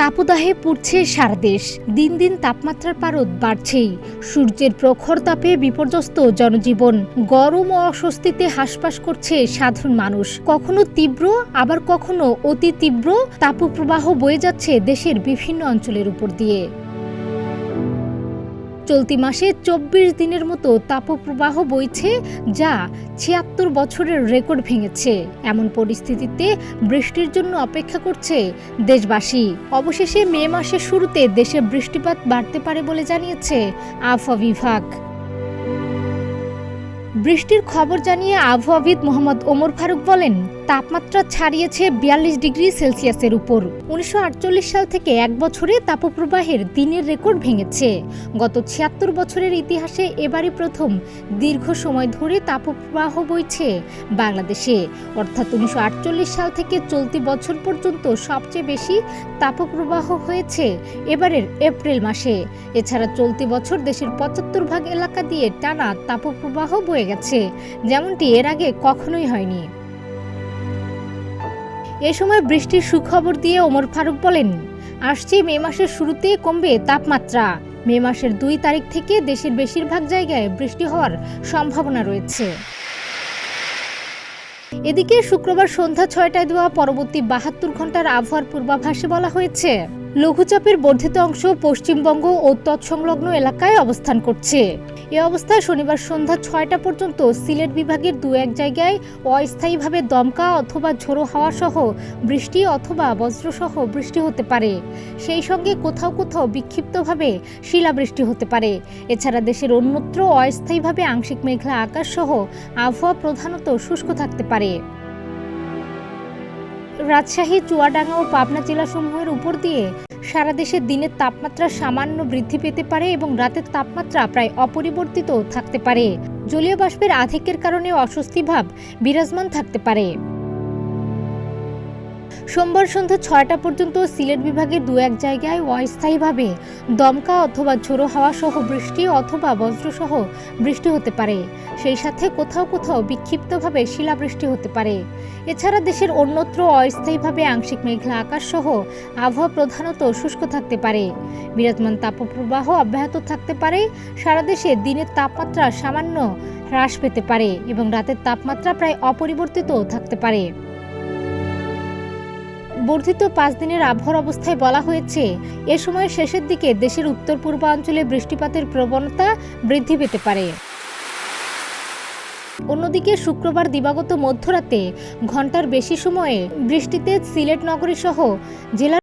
তাপদাহে পুড়ছে সারা দেশ। দিন দিন তাপমাত্রার পারদ বাড়ছেই। সূর্যের প্রখর তাপে বিপর্যস্ত জনজীবন। গরম ও অস্বস্তিতে হাসপাস করছে সাধারণ মানুষ। কখনো তীব্র, আবার কখনো অতি তীব্র তাপপ্রবাহ বয়ে যাচ্ছে দেশের বিভিন্ন অঞ্চলের উপর দিয়ে। চলতি মাসে চব্বিশ দিনের মতো তাপপ্রবাহ বইছে, যা ছিয়াত্তর বছরের রেকর্ড ভেঙেছে। এমন পরিস্থিতিতে বৃষ্টির জন্য অপেক্ষা করছে দেশবাসী। অবশেষে মে মাসের শুরুতে দেশে বৃষ্টিপাত বাড়তে পারে বলে জানিয়েছে আবহাওয়া বিভাগ। বৃষ্টির খবর জানিয়ে আবহাওয়াবিদ মোহাম্মদ ওমর ফারুক বলেন, তাপমাত্রা ছাড়িয়েছে বিয়াল্লিশ ডিগ্রি সেলসিয়াসের উপর। উনিশশো আটচল্লিশ সাল থেকে এক বছরে তাপপ্রবাহের দিনের রেকর্ড ভেঙেছে। গত ছিয়াত্তর বছরের ইতিহাসে এবারই প্রথম দীর্ঘ সময় ধরে তাপপ্রবাহ বইছে বাংলাদেশে। অর্থাৎ উনিশশো আটচল্লিশ সাল থেকে চলতি বছর পর্যন্ত সবচেয়ে বেশি তাপপ্রবাহ হয়েছে এবারের এপ্রিল মাসে। এছাড়া চলতি বছর দেশের পঁচাত্তর ভাগ এলাকা দিয়ে টানা তাপপ্রবাহ বয়ে গেছে, যেমনটি এর আগে কখনোই হয়নি। এ সময় বৃষ্টির সুখবর দিয়ে ওমর ফারুক বলেন, আসছে মে মাসের শুরুতে কমবে তাপমাত্রা। মে মাসের দুই তারিখ থেকে দেশের বেশিরভাগ জায়গায় বৃষ্টি হওয়ার সম্ভাবনা রয়েছে। এদিকে শুক্রবার সন্ধ্যা ছয়টায় দেওয়া পরবর্তী বাহাত্তর ঘণ্টার আবহাওয়ার পূর্বাভাসে বলা হয়েছে লঘুচাপের বর্ধিত অংশ পশ্চিমবঙ্গ ও তৎসংলগ্ন এলাকায় অবস্থান করছে। এ অবস্থায় শনিবার সন্ধ্যা ছয়টা পর্যন্ত সিলেট বিভাগের দু এক জায়গায় অস্থায়ীভাবে দমকা অথবা ঝোড়ো হাওয়া সহ বৃষ্টি অথবা বজ্রসহ বৃষ্টি হতে পারে। সেই সঙ্গে কোথাও কোথাও বিক্ষিপ্তভাবে শিলাবৃষ্টি হতে পারে। এছাড়া দেশের অন্যত্র অস্থায়ীভাবে আংশিক মেঘলা আকাশ সহ আবহাওয়া প্রধানত শুষ্ক থাকতে পারে। রাজশাহী, চুয়াডাঙ্গা ও পাবনা জেলাসমূহের উপর দিয়ে সারা দেশে দিনের তাপমাত্রা সামান্য বৃদ্ধি পেতে পারে এবং রাতের তাপমাত্রা প্রায় অপরিবর্তিত থাকতে পারে। জলীয় বাষ্পের আধিক্যের কারণে অস্বস্তি ভাব বিরাজমান থাকতে পারে। সোমবার সন্ধ্যা ছয়টা পর্যন্ত সিলেট বিভাগে দু এক জায়গায় অস্থায়ীভাবে দমকা অথবা ঝোড়ো হাওয়া সহ বৃষ্টি অথবা বজ্রসহ বৃষ্টি হতে পারে। সেই সাথে কোথাও কোথাও বিক্ষিপ্তভাবে শিলাবৃষ্টি হতে পারে। এছাড়া দেশের অন্যত্র অস্থায়ীভাবে আংশিক মেঘলা আকাশ সহ আবহাওয়া প্রধানত শুষ্ক থাকতে পারে। বিরাজমান তাপপ্রবাহ অব্যাহত থাকতে পারে। সারা দেশে দিনের তাপমাত্রা সামান্য হ্রাস পেতে পারে এবং রাতের তাপমাত্রা প্রায় অপরিবর্তিত থাকতে পারে। বর্ধিত পাঁচ দিনের আবহাওয়ার অবস্থায় বলা হয়েছে, এ সময়ের শেষের দিকে দেশের উত্তর পূর্বাঞ্চলে বৃষ্টিপাতের প্রবণতা বৃদ্ধি পেতে পারে। অন্যদিকে শুক্রবার দিবাগত মধ্যরাতে ঘণ্টার বেশি সময়ে বৃষ্টিতে সিলেট নগরী সহ জেলার